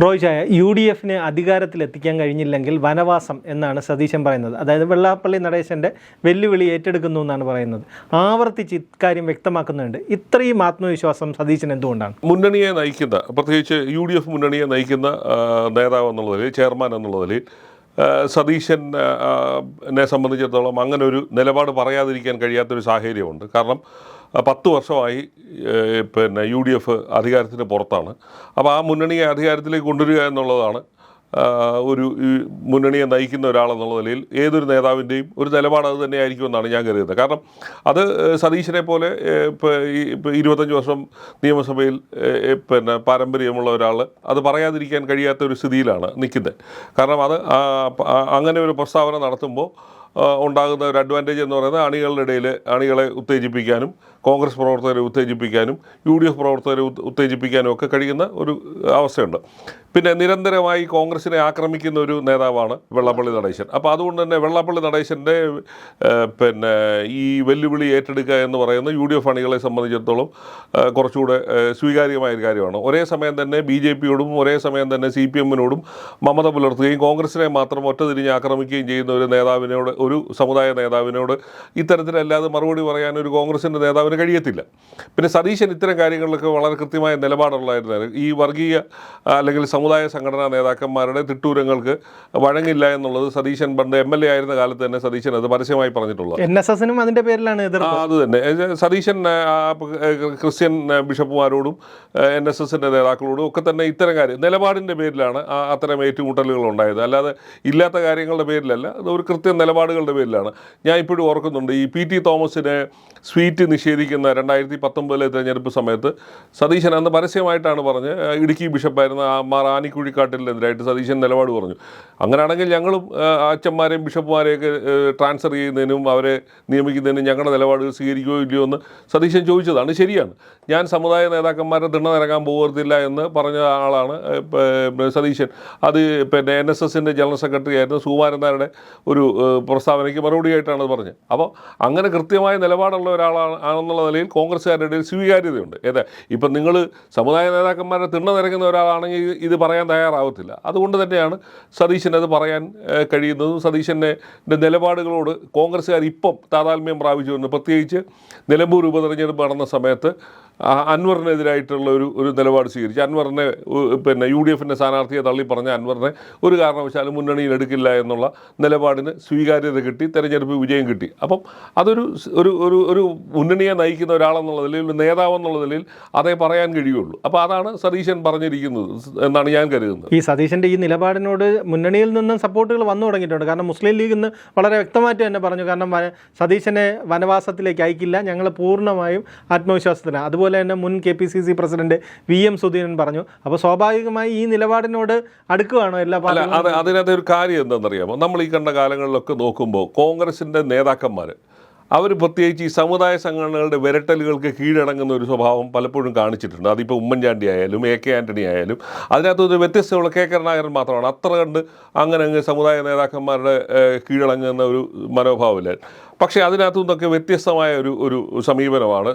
റോയ്ചായ U D എഫിന് അധികാരത്തിലെത്തിക്കാൻ കഴിഞ്ഞില്ലെങ്കിൽ വനവാസം എന്നാണ് സതീശൻ പറയുന്നത്. അതായത് വെള്ളാപ്പള്ളി നടേശന്റെ വെല്ലുവിളി ഏറ്റെടുക്കുന്നു എന്നാണ് പറയുന്നത്. ആവർത്തിച്ച് ഇക്കാര്യം വ്യക്തമാക്കുന്നുണ്ട്. ഇത്രയും ആത്മവിശ്വാസം സതീശൻ എന്തുകൊണ്ടാണ്? മുന്നണിയെ നയിക്കുന്ന പ്രത്യേകിച്ച് യു ഡി എഫ് മുന്നണിയെ നയിക്കുന്ന നേതാവ് എന്നുള്ള നിലയിൽ ചെയർമാൻ എന്നുള്ള നിലയിൽ ആ, സതീശൻ ആ, ആ, നെ സംബന്ധിച്ചിടത്തോളം അങ്ങനെ ഒരു നിലപാട് പറയാതിരിക്കാൻ കഴിയാത്തൊരു സാഹചര്യമുണ്ട്. കാരണം പത്ത് വർഷമായി പിന്നെ യു ഡി എഫ് അധികാരത്തിന് പുറത്താണ്. അപ്പോൾ ആ മുന്നണിയെ അധികാരത്തിലേക്ക് കൊണ്ടുവരിക എന്നുള്ളതാണ് ഒരു മുന്നണിയെ നയിക്കുന്ന ഒരാളെന്നുള്ള നിലയിൽ ഏതൊരു നേതാവിന്റെയും ഒരു നിലപാട് അത് തന്നെയായിരിക്കുമെന്നാണ് ഞാൻ കരുതുന്നത്. കാരണം അത് സതീശനെ പോലെ ഇപ്പോൾ ഇരുപത്തഞ്ച് വർഷം നിയമസഭയിൽ പിന്നെ പാരമ്പര്യമുള്ള ഒരാൾ അത് പറയാതിരിക്കാൻ കഴിയാത്ത ഒരു സ്ഥിതിയിലാണ് നിൽക്കുന്നത്. കാരണം അത് അങ്ങനെ ഒരു പ്രസ്താവന നടത്തുമ്പോൾ ഉണ്ടാകുന്ന ഒരു അഡ്വാന്റേജ് എന്ന് പറയുന്നത് അണികളുടെ ഇടയിൽ അണികളെ ഉത്തേജിപ്പിക്കാനും കോൺഗ്രസ് പ്രവർത്തകരെ ഉത്തേജിപ്പിക്കാനും യു ഡി എഫ് പ്രവർത്തകരെ ഉത്തേജിപ്പിക്കാനും ഒക്കെ കഴിയുന്ന ഒരു അവസ്ഥയുണ്ട്. പിന്നെ നിരന്തരമായി കോൺഗ്രസിനെ ആക്രമിക്കുന്ന ഒരു നേതാവാണ് വെള്ളാപ്പള്ളി നടേശൻ. അപ്പോൾ അതുകൊണ്ട് തന്നെ വെള്ളാപ്പള്ളി നടേശന്റെ പിന്നെ ഈ വെല്ലുവിളി ഏറ്റെടുക്കുക എന്ന് പറയുന്ന യു ഡി എഫ് അണികളെ സംബന്ധിച്ചിടത്തോളം കുറച്ചുകൂടെ സ്വീകാര്യമായ ഒരു കാര്യമാണ്. ഒരേ സമയം തന്നെ ബി ജെ പിയോടും ഒരേ സമയം തന്നെ സി പി എമ്മിനോടും മമത പുലർത്തുകയും കോൺഗ്രസിനെ മാത്രം ഒറ്റതിരിഞ്ഞ് ആക്രമിക്കുകയും ചെയ്യുന്ന ഒരു നേതാവിനോട് ഒരു സമുദായ നേതാവിനോട് ഇത്തരത്തിലല്ലാതെ മറുപടി പറയാൻ ഒരു കോൺഗ്രസിന്റെ നേതാവിന് കഴിയത്തില്ല. പിന്നെ സതീശൻ ഇത്തരം കാര്യങ്ങളിലൊക്കെ വളരെ കൃത്യമായ നിലപാടുള്ളതായിരുന്നു ഈ വർഗീയ അല്ലെങ്കിൽ സമുദായ സംഘടനാ നേതാക്കന്മാരുടെ തിട്ടൂരങ്ങൾക്ക് വഴങ്ങില്ല എന്നുള്ളത് സതീശൻ പണ്ട് എം എൽ എ ആയിരുന്ന കാലത്ത് തന്നെ സതീശൻ അത് പരസ്യമായി പറഞ്ഞിട്ടുള്ളത്. എൻ എസ് എസിനും അതിന്റെ പേരിലാണ് അത് തന്നെ. സതീശൻ ക്രിസ്ത്യൻ ബിഷപ്പുമാരോടും എൻ എസ് എസിന്റെ നേതാക്കളോടും ഒക്കെ തന്നെ ഇത്തരം കാര്യം നിലപാടിന്റെ പേരിലാണ് അത്തരം ഏറ്റുമുട്ടലുകൾ ഉണ്ടായത്. അല്ലാതെ ഇല്ലാത്ത കാര്യങ്ങളുടെ പേരിലല്ല അത് ഒരു കൃത്യം നിലപാടുകളുടെ പേരിലാണ്. ഞാൻ ഇപ്പോഴും ഓർക്കുന്നുണ്ട് ഈ പി ടി തോമസിനെ സ്വീറ്റ് നിഷേധിക്കുന്ന രണ്ടായിരത്തി പത്തൊമ്പതിലെ തെരഞ്ഞെടുപ്പ് സമയത്ത് സതീശൻ അന്ന് പരസ്യമായിട്ടാണ് പറഞ്ഞ് ഇടുക്കി ബിഷപ്പായിരുന്ന മാർ ആനിക്കുഴിക്കാട്ടിലെതിരായിട്ട് സതീശൻ നിലപാട് പറഞ്ഞു. അങ്ങനെയാണെങ്കിൽ ഞങ്ങളും അച്ഛന്മാരെയും ബിഷപ്പുമാരെയൊക്കെ ട്രാൻസ്ഫർ ചെയ്യുന്നതിനും അവരെ നിയമിക്കുന്നതിനും ഞങ്ങളുടെ നിലപാടുകൾ സ്വീകരിക്കുകയോ ഇല്ലയോ എന്ന് സതീശൻ ചോദിച്ചതാണ്. ശരിയാണ്. ഞാൻ സമുദായ നേതാക്കന്മാരെ തിണ്ണനിറങ്ങാൻ പോകരുതില്ല എന്ന് പറഞ്ഞ ആളാണ് സതീശൻ. അത് പിന്നെ എൻ എസ് എസിന്റെ ജനറൽ സെക്രട്ടറി ആയിരുന്നു സുകുമാരൻ നായരുടെ ഒരു പ്രസ്താവനയ്ക്ക് മറുപടിയായിട്ടാണ് പറഞ്ഞത്. അപ്പോൾ അങ്ങനെ കൃത്യമായ നിലപാടുള്ള ഒരാളാണ് ആണെന്നുള്ള നിലയിൽ കോൺഗ്രസ്സുകാരുടെ ഇടയിൽ സ്വീകാര്യതയുണ്ട്. ഏതാ? ഇപ്പം നിങ്ങൾ സമുദായ നേതാക്കന്മാരെ തിണ്ണ നിരക്കുന്ന ഒരാളാണെങ്കിൽ ഇത് പറയാൻ തയ്യാറാവത്തില്ല. അതുകൊണ്ട് തന്നെയാണ് സതീശൻ അത് പറയാൻ കഴിയുന്നതും സതീശന്റെ നിലപാടുകളോട് കോൺഗ്രസ്സുകാർ ഇപ്പം താതാത്മ്യം പ്രാപിച്ചുകൊണ്ട് പ്രത്യേകിച്ച് നിലമ്പൂർ ഉപതെരഞ്ഞെടുപ്പ് നടന്ന സമയത്ത് അൻവറിനെതിരായിട്ടുള്ള ഒരു ഒരു നിലപാട് സ്വീകരിച്ചു. അൻവറിനെ പിന്നെ യു ഡി എഫിന്റെ സ്ഥാനാർത്ഥിയെ തള്ളി പറഞ്ഞ അൻവറിനെ ഒരു കാരണവശാലും മുന്നണിയിൽ എടുക്കില്ല എന്നുള്ള നിലപാടിന് സ്വീകാര്യത കിട്ടി തെരഞ്ഞെടുപ്പ് വിജയം കിട്ടി. അപ്പം അതൊരു ഒരു ഒരു ഒരു മുന്നണിയെ നയിക്കുന്ന ഒരാളെന്നുള്ള നിലയിൽ ഒരു നേതാവെന്നുള്ള നിലയിൽ അതേ പറയാൻ കഴിയുള്ളൂ. അപ്പോൾ അതാണ് സതീശൻ പറഞ്ഞിരിക്കുന്നത് എന്നാണ് ഞാൻ കരുതുന്നത്. ഈ സതീശന്റെ ഈ നിലപാടിനോട് മുന്നണിയിൽ നിന്നും സപ്പോർട്ടുകൾ വന്നു തുടങ്ങിയിട്ടുണ്ട്. കാരണം മുസ്ലിം ലീഗ് ഇന്ന് വളരെ വ്യക്തമായിട്ട് തന്നെ പറഞ്ഞു. കാരണം സതീശനെ വനവാസത്തിലേക്ക് അയക്കില്ല. ഞങ്ങൾ പൂർണമായും ആത്മവിശ്വാസത്തിലാണ്. അതുപോലെ തന്നെ മുൻ K P C C president V M Sudheeran പറഞ്ഞു. അപ്പോൾ സ്വാഭാവികമായി ഈ നിലപാടിനോട് അടുക്കുകയാണോ എല്ലാ പാർട്ടികളും? അത് അതിനകത്ത് ഒരു കാര്യം എന്താണെന്നറിയാമോ? നമ്മൾ ഈ കണ്ട കാലങ്ങളിലൊക്കെ നോക്കുമ്പോൾ കോൺഗ്രസിന്റെ നേതാക്കന്മാർ അവർ പ്രത്യേകിച്ച് ഈ സമുദായ സംഘടനകളുടെ വിരട്ടലുകൾക്ക് കീഴടങ്ങുന്ന ഒരു സ്വഭാവം പലപ്പോഴും കാണിച്ചിട്ടുണ്ട്. അതിപ്പോൾ ഉമ്മൻചാണ്ടി ആയാലും എ കെ ആന്റണി ആയാലും അതിനകത്ത് ഒരു വ്യത്യസ്തമുള്ള കെ കരുണാകരൻ മാത്രമാണ്. അത്ര കണ്ട് അങ്ങനെ അങ്ങ് സമുദായ നേതാക്കന്മാരുടെ കീഴടങ്ങുന്ന ഒരു മനോഭാവമില്ല. പക്ഷേ അതിനകത്തു നിന്നൊക്കെ വ്യത്യസ്തമായ ഒരു ഒരു സമീപനമാണ്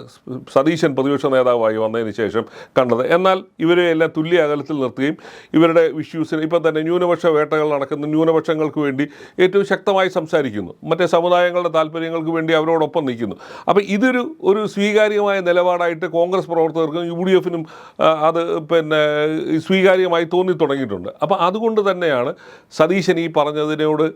സതീശൻ പ്രതിപക്ഷ നേതാവായി വന്നതിന് ശേഷം കണ്ടത്. എന്നാൽ ഇവരെ എല്ലാം തുല്യ അകലത്തിൽ നിർത്തുകയും ഇവരുടെ ഇഷ്യൂസിന് ഇപ്പം തന്നെ ന്യൂനപക്ഷ വേട്ടകൾ നടക്കുന്ന ന്യൂനപക്ഷങ്ങൾക്ക് വേണ്ടി ഏറ്റവും ശക്തമായി സംസാരിക്കുന്നു. മറ്റേ സമുദായങ്ങളുടെ താല്പര്യങ്ങൾക്ക് വേണ്ടി അവരോടൊപ്പം നിൽക്കുന്നു. അപ്പോൾ ഇതൊരു ഒരു സ്വീകാര്യമായ നിലപാടായിട്ട് കോൺഗ്രസ് പ്രവർത്തകർക്കും യു ഡി എഫിനും അത് പിന്നെ സ്വീകാര്യമായി തോന്നി തുടങ്ങിയിട്ടുണ്ട് അപ്പോൾ അതുകൊണ്ട് തന്നെയാണ് സതീശൻ ഈ പറഞ്ഞതിനോട്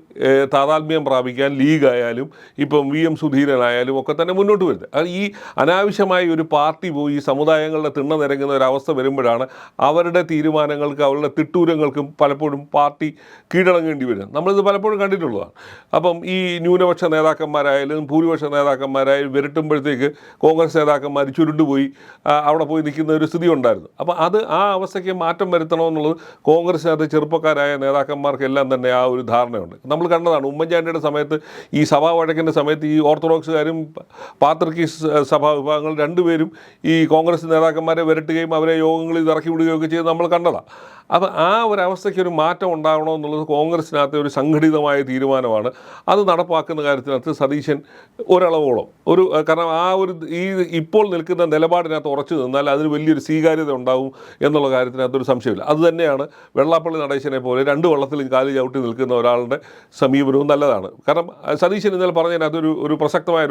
താതാത്മ്യം പ്രാപിക്കാൻ ലീഗ് ആയാലും ഇപ്പം വി എം സുധീരനായാലും ഒക്കെ തന്നെ മുന്നോട്ട് വരുന്നത്. അത് ഈ അനാവശ്യമായി ഒരു പാർട്ടി പോയി സമുദായങ്ങളുടെ തിണ്ണ നിരങ്ങുന്ന ഒരവസ്ഥ വരുമ്പോഴാണ് അവരുടെ തീരുമാനങ്ങൾക്ക് അവരുടെ തിട്ടൂരങ്ങൾക്കും പലപ്പോഴും പാർട്ടി കീഴടങ്ങേണ്ടി വരുന്നത്. നമ്മളിത് പലപ്പോഴും കണ്ടിട്ടുള്ളതാണ്. അപ്പം ഈ ന്യൂനപക്ഷ നേതാക്കന്മാരായാലും ഭൂരിപക്ഷ നേതാക്കന്മാരായാലും വിരട്ടുമ്പോഴത്തേക്ക് കോൺഗ്രസ് നേതാക്കന്മാർ ചുരുണ്ടുപോയി അവിടെ പോയി നിൽക്കുന്ന ഒരു സ്ഥിതി ഉണ്ടായിരുന്നു. അപ്പം അത് ആ അവസ്ഥയ്ക്ക് മാറ്റം വരുത്തണമെന്നുള്ളത് കോൺഗ്രസിനകത്ത് ചെറുപ്പക്കാരായ നേതാക്കന്മാർക്കെല്ലാം തന്നെ ആ ഒരു ധാരണയുണ്ട്. നമ്മൾ കണ്ടതാണ് ഉമ്മൻചാണ്ടിയുടെ സമയത്ത് ഈ സഭാ വഴക്കിന്റെ സമയത്ത് ഈ ഓർത്തഡോക്സുകാരും പാത്രക്കീസ് സഭാ വിഭാഗങ്ങൾ രണ്ടുപേരും ഈ കോൺഗ്രസ് നേതാക്കന്മാരെ വിരട്ടുകയും അവരെ യോഗങ്ങളിൽ ഇറക്കി വിടുകയും ഒക്കെ ചെയ്ത് നമ്മൾ കണ്ടതാണ്. അപ്പോൾ ആ ഒരു അവസ്ഥയ്ക്ക് ഒരു മാറ്റം ഉണ്ടാകണോ എന്നുള്ളത് കോൺഗ്രസിനകത്തെ ഒരു സംഘടിതമായ തീരുമാനമാണ്. അത് നടപ്പാക്കുന്ന കാര്യത്തിനകത്ത് സതീശൻ ഒരളവോളം. ഒരു കാരണം ആ ഒരു ഈ ഇപ്പോൾ നിൽക്കുന്ന നിലപാടിനകത്ത് ഉറച്ചു നിന്നാൽ അതിന് വലിയൊരു സ്വീകാര്യത ഉണ്ടാവും എന്നുള്ള കാര്യത്തിനകത്ത് ഒരു സംശയമില്ല. അത് തന്നെയാണ് വെള്ളാപ്പള്ളി നടേശനെ പോലെ രണ്ട് വള്ളത്തിലും കാലി ചവിട്ടി നിൽക്കുന്ന ഒരാളുടെ സമീപനവും നല്ലതാണ്. കാരണം സതീശൻ ഇന്നലെ പറഞ്ഞതിനകത്ത് ഒരു ഒരു പ്രസക്തമായ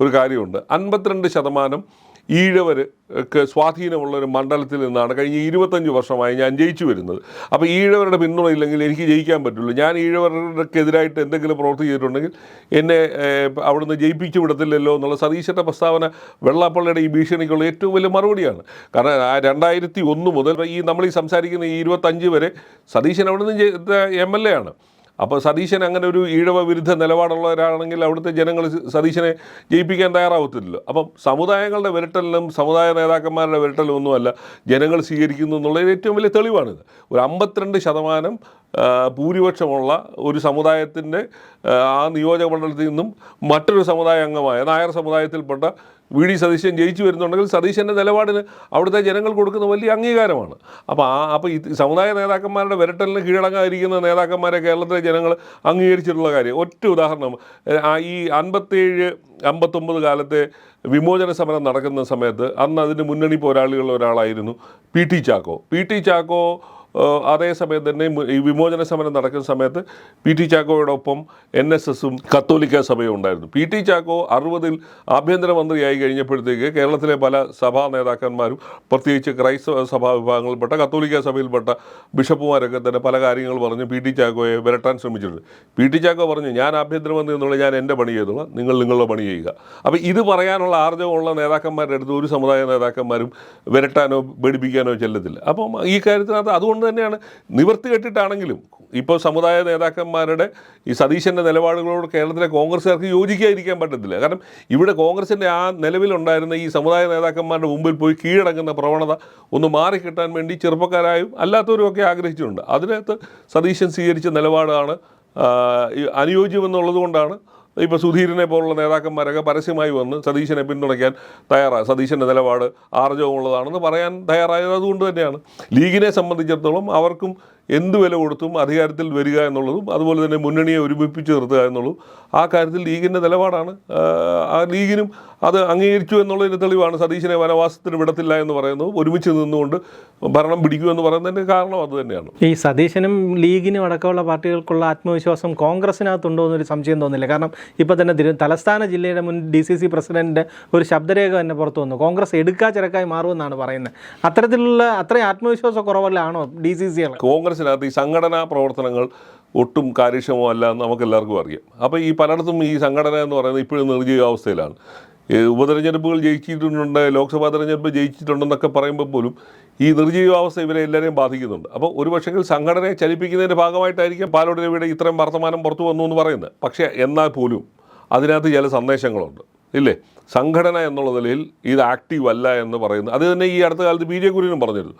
ഒരു കാര്യമുണ്ട്. അൻപത്തിരണ്ട് ശതമാനം ഈഴവർക്ക് സ്വാധീനമുള്ള ഒരു മണ്ഡലത്തിൽ നിന്നാണ് കഴിഞ്ഞ ഇരുപത്തഞ്ച് വർഷമായി ഞാൻ ജയിച്ചു വരുന്നത്. അപ്പോൾ ഈഴവരുടെ പിന്തുണ ഇല്ലെങ്കിൽ എനിക്ക് ജയിക്കാൻ പറ്റുള്ളൂ ഞാൻ ഈഴവർക്കെതിരായിട്ട് എന്തെങ്കിലും പ്രവൃത്തി ചെയ്തിട്ടുണ്ടെങ്കിൽ എന്നെ അവിടുന്ന് ജയിപ്പിച്ചു വിടത്തില്ലല്ലോ എന്നുള്ള സതീശന്റെ പ്രസ്താവന വെള്ളാപ്പള്ളിയുടെ ഈ ഭീഷണിക്കുള്ള ഏറ്റവും വലിയ മറുപടിയാണ്. കാരണം ആ രണ്ടായിരത്തി ഒന്ന് മുതൽ ഈ നമ്മൾ ഈ സംസാരിക്കുന്ന ഈ ഇരുപത്തഞ്ച് വരെ സതീശൻ അവിടുന്ന് എം എൽ എ ആണ്. അപ്പോൾ സതീശൻ അങ്ങനെ ഒരു ഈഴവ വിരുദ്ധ നിലപാടുള്ളവരാണെങ്കിൽ അവിടുത്തെ ജനങ്ങൾ സതീശനെ ജയിപ്പിക്കാൻ തയ്യാറാവത്തില്ലല്ലോ. അപ്പം സമുദായങ്ങളുടെ വിരട്ടലിനും സമുദായ നേതാക്കന്മാരുടെ വിരട്ടലും ഒന്നുമല്ല ജനങ്ങൾ സ്വീകരിക്കുന്നു എന്നുള്ളതിന് ഏറ്റവും വലിയ തെളിവാണിത്. ഒരു അമ്പത്തിരണ്ട് ശതമാനം ഭൂരിപക്ഷമുള്ള ഒരു സമുദായത്തിന്റെ ആ നിയോജക മണ്ഡലത്തിൽ നിന്നും മറ്റൊരു സമുദായ അംഗമായ നായർ സമുദായത്തിൽപ്പെട്ട വി ഡി സതീശൻ ജയിച്ചു വരുന്നുണ്ടെങ്കിൽ സതീശന്റെ നിലപാടിന് അവിടുത്തെ ജനങ്ങൾ കൊടുക്കുന്ന വലിയ അംഗീകാരമാണ്. അപ്പോൾ ആ അപ്പോൾ ഈ സമുദായ നേതാക്കന്മാരുടെ വിരട്ടലിന് കീഴടങ്ങാതിരിക്കുന്ന നേതാക്കന്മാരെ കേരളത്തിലെ ജനങ്ങൾ അംഗീകരിച്ചിട്ടുള്ള കാര്യം. ഒറ്റ ഉദാഹരണം ഈ അൻപത്തേഴ് അമ്പത്തൊമ്പത് കാലത്തെ വിമോചന സമരം നടക്കുന്ന സമയത്ത് അന്ന് അതിന്റെ മുന്നണി പോരാളികളിൽ ഒരാളായിരുന്നു P T Chacko. P T Chacko അതേസമയം തന്നെ ഈ വിമോചന സമരം നടക്കുന്ന സമയത്ത് പി ടി ചാക്കോയോടൊപ്പം എൻ എസ് എസും കത്തോലിക്ക സഭയും ഉണ്ടായിരുന്നു. പി ടി ചാക്കോ അറുപതിൽ ആഭ്യന്തരമന്ത്രിയായി കഴിഞ്ഞപ്പോഴത്തേക്ക് കേരളത്തിലെ പല സഭാ നേതാക്കന്മാരും പ്രത്യേകിച്ച് ക്രൈസ്തവ സഭാ വിഭാഗങ്ങളിൽപ്പെട്ട കത്തോലിക്ക സഭയിൽപ്പെട്ട ബിഷപ്പുമാരൊക്കെ തന്നെ പല കാര്യങ്ങൾ പറഞ്ഞ് പി ടി ചാക്കോയെ വിരട്ടാൻ ശ്രമിച്ചിട്ടുണ്ട്. പി ടി ചാക്കോ പറഞ്ഞു ഞാൻ ആഭ്യന്തരമന്ത്രി എന്നുള്ള ഞാൻ എന്റെ പണി ചെയ്തോളാം. നിങ്ങൾ നിങ്ങളുടെ പണി ചെയ്യുക. അപ്പോൾ ഇത് പറയാനുള്ള ആർജവമുള്ള നേതാക്കന്മാരുടെ അടുത്ത് ഒരു സമുദായ നേതാക്കന്മാരും വിരട്ടാനോ പേടിപ്പിക്കാനോ ചെല്ലത്തില്ല. അപ്പം ഈ കാര്യത്തിനകത്ത് അതുകൊണ്ട് തന്നെയാണ്. നിവർത്തി കെട്ടിട്ടാണെങ്കിലും ഇപ്പോൾ സമുദായ നേതാക്കന്മാരുടെ ഈ സതീശന്റെ നിലപാടുകളോട് കേരളത്തിലെ കോൺഗ്രസ്സുകാർക്ക് യോജിക്കാതിരിക്കാൻ പറ്റത്തില്ല. കാരണം ഇവിടെ കോൺഗ്രസിന്റെ ആ നിലവിലുണ്ടായിരുന്ന ഈ സമുദായ നേതാക്കന്മാരുടെ മുമ്പിൽ പോയി കീഴടങ്ങുന്ന പ്രവണത ഒന്ന് മാറിക്കിട്ടാൻ വേണ്ടി ചെറുപ്പക്കാരായും അല്ലാത്തവരുമൊക്കെ ആഗ്രഹിച്ചിട്ടുണ്ട്. അതിനകത്ത് സതീശൻ സ്വീകരിച്ച നിലപാടാണ് അനുയോജ്യമെന്നുള്ളത് കൊണ്ടാണ് ഇപ്പോൾ സുധീരനെ പോലുള്ള നേതാക്കന്മാരൊക്കെ പരസ്യമായി വന്ന് സതീശനെ പിന്തുണയ്ക്കാൻ തയ്യാറായി സതീശന്റെ നിലപാട് ആർജവമുള്ളതാണെന്ന് പറയാൻ തയ്യാറായത് അതുകൊണ്ട് തന്നെയാണ്. ലീഗിനെ സംബന്ധിച്ചിടത്തോളം അവർക്കും എന്ത് വില കൊടുത്തും അധികാരത്തിൽ വരിക എന്നുള്ളതും അതുപോലെ തന്നെ മുന്നണിയെ ഒരുമിപ്പിച്ച് നിർത്തുക എന്നുള്ളതും ആ കാര്യത്തിൽ ലീഗിന്റെ നിലപാടാണ്. ആ, ലീഗിനും അത് അംഗീകരിച്ചു എന്നുള്ളതിന് തെളിവാണ് സതീശനെ വനവാസത്തിന് വിടത്തില്ല എന്ന് പറയുന്നത്. ഒരുമിച്ച് നിന്നുകൊണ്ട് ഭരണം പിടിക്കുമെന്ന് പറയുന്നതിന്റെ കാരണം അത് തന്നെയാണ്. ഈ സതീശനും ലീഗിനും അടക്കമുള്ള പാർട്ടികൾക്കുള്ള ആത്മവിശ്വാസം കോൺഗ്രസിനകത്തുണ്ടോ എന്നൊരു സംശയം തോന്നില്ല. കാരണം ഇപ്പോൾ തന്നെ തലസ്ഥാന ജില്ലയുടെ മുൻ ഡി സി സി പ്രസിഡന്റ് ഒരു ശബ്ദരേഖ തന്നെ പുറത്തു വന്നു. കോൺഗ്രസ് എടുക്കാ ചിരക്കായി മാറുമെന്നാണ് പറയുന്നത്. അത്തരത്തിലുള്ള അത്രയും ആത്മവിശ്വാസ കുറവല്ലാണോ ഡി സി സികൾ കോൺഗ്രസിനകത്ത് ഈ സംഘടനാ പ്രവർത്തനങ്ങൾ ഒട്ടും കാര്യക്ഷമമല്ല എന്ന് നമുക്ക് എല്ലാവർക്കും അറിയാം. അപ്പോൾ ഈ പലയിടത്തും ഈ സംഘടന എന്ന് പറയുന്നത് ഇപ്പോഴും നിർജീവ അവസ്ഥയിലാണ്. ഉപതെരഞ്ഞെടുപ്പുകൾ ജയിച്ചിട്ടുണ്ട് ലോക്സഭാ തെരഞ്ഞെടുപ്പ് ജയിച്ചിട്ടുണ്ടെന്നൊക്കെ പറയുമ്പോൾ പോലും ഈ നിർജീവാവസ്ഥ ഇവരെ എല്ലാവരെയും ബാധിക്കുന്നുണ്ട്. അപ്പോൾ ഒരു പക്ഷെങ്കിൽ സംഘടനയെ ചലിപ്പിക്കുന്നതിന്റെ ഭാഗമായിട്ടായിരിക്കും പാലോട് രവിയുടെ ഇത്രയും വർത്തമാനം പുറത്തു വന്നു എന്ന് പറയുന്നത്. പക്ഷേ എന്നാൽ പോലും അതിനകത്ത് ചില സന്ദേശങ്ങളുണ്ട്. ഇല്ലേ? സംഘടന എന്നുള്ള നിലയിൽ ഇത് ആക്റ്റീവ് അല്ല എന്ന് പറയുന്നത്. അത് തന്നെ ഈ അടുത്ത കാലത്ത് ബി ജെ കുര്യനും പറഞ്ഞിരുന്നു.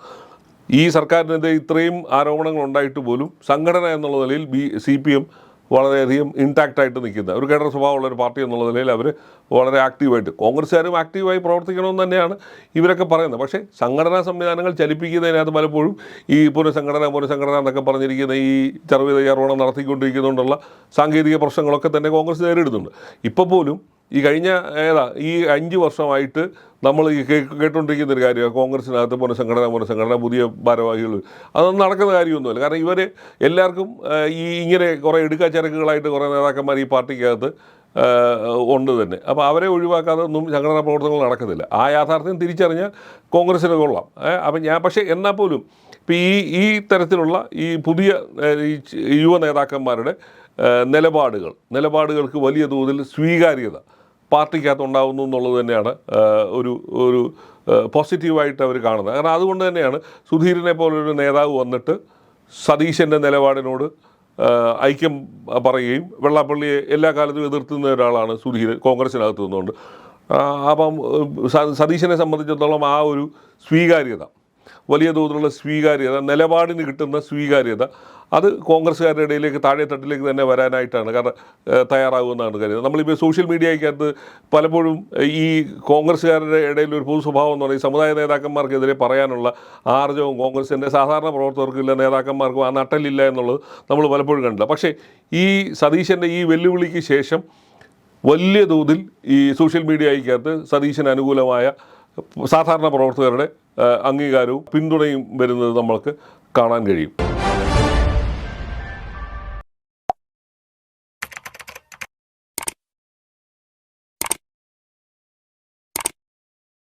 ഈ സർക്കാരിനെതിരെ ഇത്രയും ആരോപണങ്ങൾ ഉണ്ടായിട്ട് പോലും സംഘടന എന്നുള്ള നിലയിൽ ബി സി പി എം വളരെയധികം ഇൻടാക്റ്റ് ആയിട്ട് നിൽക്കുന്ന ഒരു കേഡർ സ്വഭാവമുള്ള ഒരു പാർട്ടി എന്നുള്ള നിലയിൽ അവർ വളരെ ആക്റ്റീവായിട്ട് കോൺഗ്രസ്സുകാരും ആക്റ്റീവായി പ്രവർത്തിക്കണമെന്ന് തന്നെയാണ് ഇവരൊക്കെ പറയുന്നത്. പക്ഷേ സംഘടനാ സംവിധാനങ്ങൾ ചലിപ്പിക്കുന്നതിനകത്ത് പലപ്പോഴും ഈ പുനഃസംഘടന പുനഃസംഘടന എന്നൊക്കെ പറഞ്ഞിരിക്കുന്ന ഈ ചെറുവിതയ്യാറോണം നടത്തിക്കൊണ്ടിരിക്കുന്നതുകൊണ്ടുള്ള സാങ്കേതിക പ്രശ്നങ്ങളൊക്കെ തന്നെ കോൺഗ്രസ് നേരിടുന്നുണ്ട്. ഇപ്പോൾ പോലും ഈ കഴിഞ്ഞ ഏതാ ഈ അഞ്ച് വർഷമായിട്ട് നമ്മൾ ഈ കേട്ടുകൊണ്ടിരിക്കുന്ന ഒരു കാര്യമാണ്. കോൺഗ്രസിനകത്ത് പുനഃസംഘടന പുനഃസംഘടന പുതിയ ഭാരവാഹികൾ. അതൊന്നും നടക്കുന്ന കാര്യമൊന്നുമില്ല. കാരണം ഇവർ എല്ലാവർക്കും ഈ ഇങ്ങനെ കുറേ എടുക്കാച്ചരക്കുകളായിട്ട് കുറേ നേതാക്കന്മാർ ഈ പാർട്ടിക്കകത്ത് ഉണ്ട് തന്നെ. അപ്പോൾ അവരെ ഒഴിവാക്കാതെ ഒന്നും സംഘടനാ പ്രവർത്തനങ്ങൾ നടക്കുന്നില്ല. ആ യാഥാർത്ഥ്യം തിരിച്ചറിഞ്ഞാൽ കോൺഗ്രസ്സിന് കൊള്ളാം. അപ്പം ഞാൻ പക്ഷേ എന്നാൽ പോലും ഇപ്പം ഈ ഈ തരത്തിലുള്ള ഈ പുതിയ യുവ നേതാക്കന്മാരുടെ നിലപാടുകൾ. നിലപാടുകൾക്ക് വലിയ തോതിൽ സ്വീകാര്യത പാർട്ടിക്കകത്ത് ഉണ്ടാകുന്നു എന്നുള്ളത് തന്നെയാണ് ഒരു ഒരു പോസിറ്റീവായിട്ട് അവർ കാണുന്നത്. കാരണം അതുകൊണ്ട് തന്നെയാണ് സുധീരനെ പോലൊരു നേതാവ് വന്നിട്ട് സതീശന്റെ നിലപാടിനോട് ഐക്യം പറയുകയും വെള്ളാപ്പള്ളിയെ എല്ലാ കാലത്തും എതിർത്തുന്ന ഒരാളാണ് സുധീരൻ കോൺഗ്രസിനകത്ത് നിന്നുകൊണ്ട്. അപ്പം സതീശനെ സംബന്ധിച്ചിടത്തോളം ആ ഒരു സ്വീകാര്യത വലിയ തോതിലുള്ള സ്വീകാര്യത നിലപാടിന് കിട്ടുന്ന സ്വീകാര്യത അത് കോൺഗ്രസ്സുകാരുടെ ഇടയിലേക്ക് താഴെ തട്ടിലേക്ക് തന്നെ വരാനായിട്ടാണ് കാരണം തയ്യാറാകുമെന്നാണ് കരുതുന്നത്. നമ്മളിപ്പോൾ സോഷ്യൽ മീഡിയയ്ക്കകത്ത് പലപ്പോഴും ഈ കോൺഗ്രസ്സുകാരുടെ ഇടയിൽ ഒരു പൊതു സ്വഭാവം എന്ന് പറയുന്നത് സമുദായ നേതാക്കന്മാർക്കെതിരെ പറയാനുള്ള ആർജവും കോൺഗ്രസിന്റെ സാധാരണ പ്രവർത്തകർക്കില്ല നേതാക്കന്മാർക്കും ആ നട്ടലില്ല എന്നുള്ളത് നമ്മൾ പലപ്പോഴും കണ്ടില്ല പക്ഷേ ഈ സതീശന്റെ ഈ വെല്ലുവിളിക്ക് ശേഷം വലിയ തോതിൽ ഈ സോഷ്യൽ മീഡിയയ്ക്കകത്ത് സതീശന് അനുകൂലമായ സാധാരണ പ്രവർത്തകരുടെ അംഗീകാരവും പിന്തുണയും വരുന്നത് നമ്മൾക്ക് കാണാൻ കഴിയും.